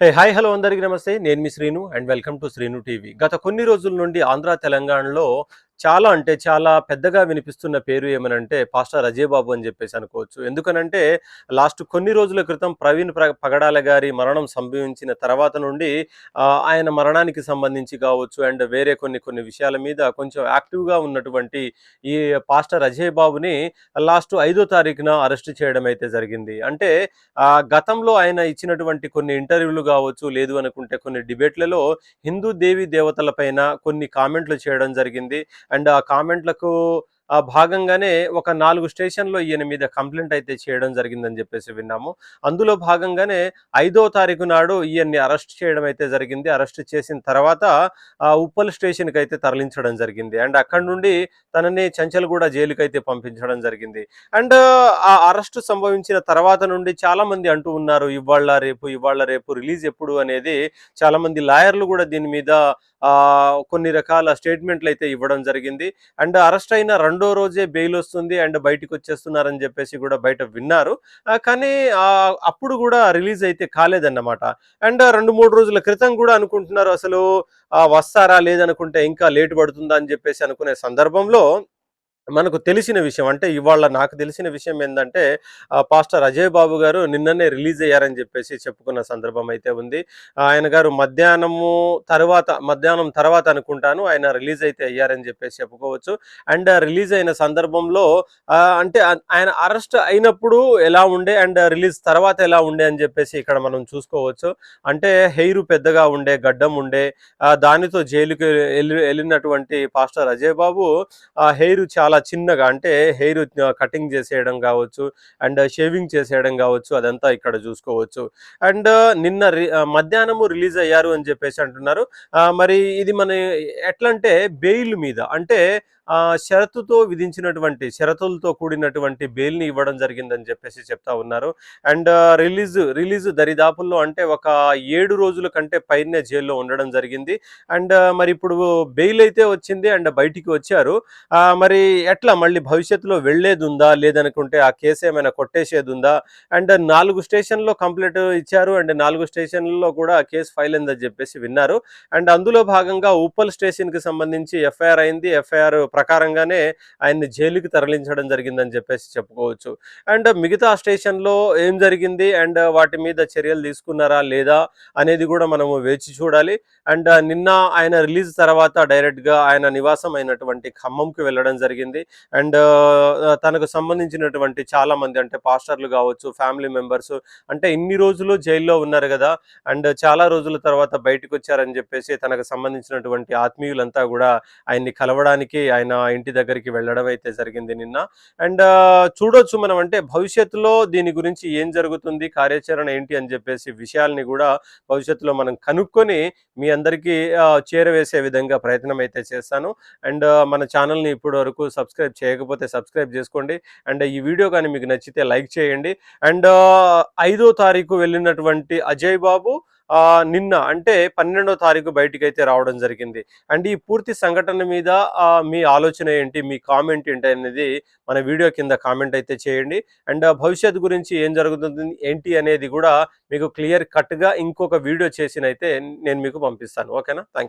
Hi hello అందరికీ నమస్తే. నేను మీ Srinu and welcome to Srinu TV గత కొన్ని రోజుల నుండి ఆంధ్ర తెలంగాణలో చాలా అంటే చాలా పెద్దగా వినిపిస్తున్న పేరు ఏమనంటే పాస్టర్ అజయ్ బాబు అని చెప్పేసి అనుకోవచ్చు. ఎందుకనంటే లాస్ట్ కొన్ని రోజుల క్రితం ప్రవీణ్ ప్ర- పగడాల గారి మరణం సంభవించిన తర్వాత నుండి ఆయన మరణానికి సంబంధించి కావచ్చు అండ్ వేరే కొన్ని కొన్ని విషయాల మీద కొంచెం యాక్టివ్గా ఉన్నటువంటి ఈ పాస్టర్ అజయ్ బాబుని లాస్ట్ ఐదో తారీఖున అరెస్ట్ చేయడం అయితే జరిగింది. అంటే గతంలో ఆయన ఇచ్చినటువంటి కొన్ని ఇంటర్వ్యూలు కావచ్చు లేదు అనుకుంటే కొన్ని డిబేట్లలో హిందూ దేవి దేవతల పైన కొన్ని కామెంట్లు చేయడం జరిగింది. అండ్ ఆ కామెంట్లకు ఆ భాగంగానే ఒక నాలుగు స్టేషన్లో ఈయన మీద కంప్లైంట్ అయితే చేయడం జరిగిందని చెప్పేసి విన్నాము. అందులో భాగంగానే ఐదో తారీఖు నాడు ఈయన్ని అరెస్ట్ చేయడం అయితే జరిగింది. అరెస్ట్ చేసిన తర్వాత ఉప్పల్ స్టేషన్కి అయితే తరలించడం జరిగింది. అండ్ అక్కడి నుండి తనని చంచల్గూడ జైలుకి అయితే పంపించడం జరిగింది. అండ్ ఆ అరెస్ట్ సంభవించిన తర్వాత నుండి చాలా మంది అంటూ ఉన్నారు ఇవాళ రేపు ఇవాళ రేపు రిలీజ్ ఎప్పుడు అనేది చాలా మంది లాయర్లు కూడా దీని మీద కొన్ని రకాల స్టేట్మెంట్లు అయితే ఇవ్వడం జరిగింది. అండ్ అరెస్ట్ అయిన రెండో రోజే బెయిల్ వస్తుంది అండ్ బయటకు వచ్చేస్తున్నారని చెప్పేసి కూడా బయట విన్నారు. కానీ అప్పుడు కూడా రిలీజ్ అయితే కాలేదన్నమాట. అండ్ రెండు మూడు రోజుల క్రితం కూడా అనుకుంటున్నారు అసలు వస్తారా లేదనుకుంటే ఇంకా లేట్ పడుతుందా అని చెప్పేసి అనుకునే సందర్భంలో మనకు తెలిసిన విషయం అంటే ఇవాళ నాకు తెలిసిన విషయం ఏంటంటే పాస్టర్ అజయ్ బాబు గారు నిన్ననే రిలీజ్ అయ్యారని చెప్పేసి చెప్పుకున్న సందర్భం అయితే ఉంది. ఆయన గారు మధ్యాహ్నము తర్వాత మధ్యాహ్నం తర్వాత అనుకుంటాను ఆయన రిలీజ్ అయితే అయ్యారని చెప్పేసి చెప్పుకోవచ్చు. అండ్ రిలీజ్ అయిన సందర్భంలో అంటే ఆయన అరెస్ట్ అయినప్పుడు ఎలా ఉండే అండ్ రిలీజ్ తర్వాత ఎలా ఉండే అని చెప్పేసి ఇక్కడ మనం చూసుకోవచ్చు. అంటే హెయిర్ పెద్దగా ఉండే గడ్డం ఉండే దానితో జైలుకి వెళ్ళి వెళ్ళినటువంటి పాస్టర్ అజయ్ బాబు ఆ హెయిర్ చాలా చిన్నగా అంటే హెయిర్ కటింగ్ చేసేయడం కావచ్చు అండ్ షేవింగ్ చేసేయడం కావచ్చు అదంతా ఇక్కడ చూసుకోవచ్చు. అండ్ నిన్న రి- మధ్యాహ్నము రిలీజ్ అయ్యారు అని చెప్పేసి అంటున్నారు. ఆ, మరి ఇది మన ఎట్లా అంటే బెయిల్ మీద అంటే షరతుతో విధించినటువంటి షరతులతో కూడినటువంటి బెయిల్ని ఇవ్వడం జరిగిందని చెప్పేసి చెప్తా ఉన్నారు. అండ్ రిలీజ్ రిలీజ్ దరిదాపుల్లో అంటే ఒక ఏడు రోజుల కంటే పైనే జైల్లో ఉండడం జరిగింది. అండ్ మరి ఇప్పుడు బెయిల్ అయితే వచ్చింది అండ్ బయటికి వచ్చారు. మరి ఎట్లా మళ్ళీ భవిష్యత్తులో వెళ్ళేది ఉందా లేదనుకుంటే ఆ కేసు ఏమైనా కొట్టేసేది ఉందా అండ్ నాలుగు స్టేషన్లో కంప్లైంట్ ఇచ్చారు అండ్ నాలుగు స్టేషన్లలో కూడా కేసు ఫైల్ అయిందని చెప్పేసి విన్నారు. అండ్ అందులో భాగంగా ఉప్పల్ స్టేషన్కి సంబంధించి ఎఫ్ఐఆర్ అయింది. ఎఫ్ఐఆర్ ప్రకారంగానే ఆయన్ని జైలుకి తరలించడం జరిగిందని చెప్పేసి చెప్పుకోవచ్చు. అండ్ మిగతా స్టేషన్లో ఏం జరిగింది? అండ్ వాటి మీద చర్యలు తీసుకున్నారా లేదా అనేది కూడా మనము వేచి చూడాలి. అండ్ నిన్న ఆయన రిలీజ్ తర్వాత డైరెక్ట్గా ఆయన నివాసం అయినటువంటి ఖమ్మంకి వెళ్ళడం జరిగింది. అండ్ తనకు సంబంధించినటువంటి చాలా మంది అంటే పాస్టర్లు కావచ్చు ఫ్యామిలీ మెంబర్స్ అంటే ఇన్ని రోజులు జైల్లో ఉన్నారు కదా. అండ్ చాలా రోజుల తర్వాత బయటకు వచ్చారని చెప్పేసి తనకు సంబంధించినటువంటి ఆత్మీయులంతా కూడా ఆయన్ని కలవడానికి ఆయన ఇంటి దగ్గరికి వెళ్ళడం అయితే జరిగింది నిన్న. అండ్ చూడొచ్చు మనం అంటే భవిష్యత్తులో దీని గురించి ఏం జరుగుతుంది కార్యాచరణ ఏంటి అని చెప్పేసి విషయాల్ని కూడా భవిష్యత్తులో మనం కనుక్కొని మీ అందరికీ చేరవేసే విధంగా ప్రయత్నం అయితే చేస్తాను. అండ్ మన ఛానల్ని ఇప్పటి వరకు సబ్స్క్రైబ్ చేయకపోతే సబ్స్క్రైబ్ చేసుకోండి. అండ్ ఈ వీడియో కానీ మీకు నచ్చితే లైక్ చేయండి. అండ్ ఐదో తారీఖు వెళ్ళినటువంటి అజయ్ బాబు నిన్న అంటే పన్నెండో తారీఖు బయటికి అయితే రావడం జరిగింది. అండ్ ఈ పూర్తి సంఘటన మీద మీ ఆలోచన ఏంటి? మీ కామెంట్ ఏంటి అనేది మన వీడియో కింద కామెంట్ అయితే చేయండి. అండ్ భవిష్యత్తు గురించి ఏం జరుగుతుంది ఏంటి అనేది కూడా మీకు క్లియర్ కట్గా ఇంకొక వీడియో చేసినైతే నేను మీకు పంపిస్తాను. ఓకేనా? థ్యాంక్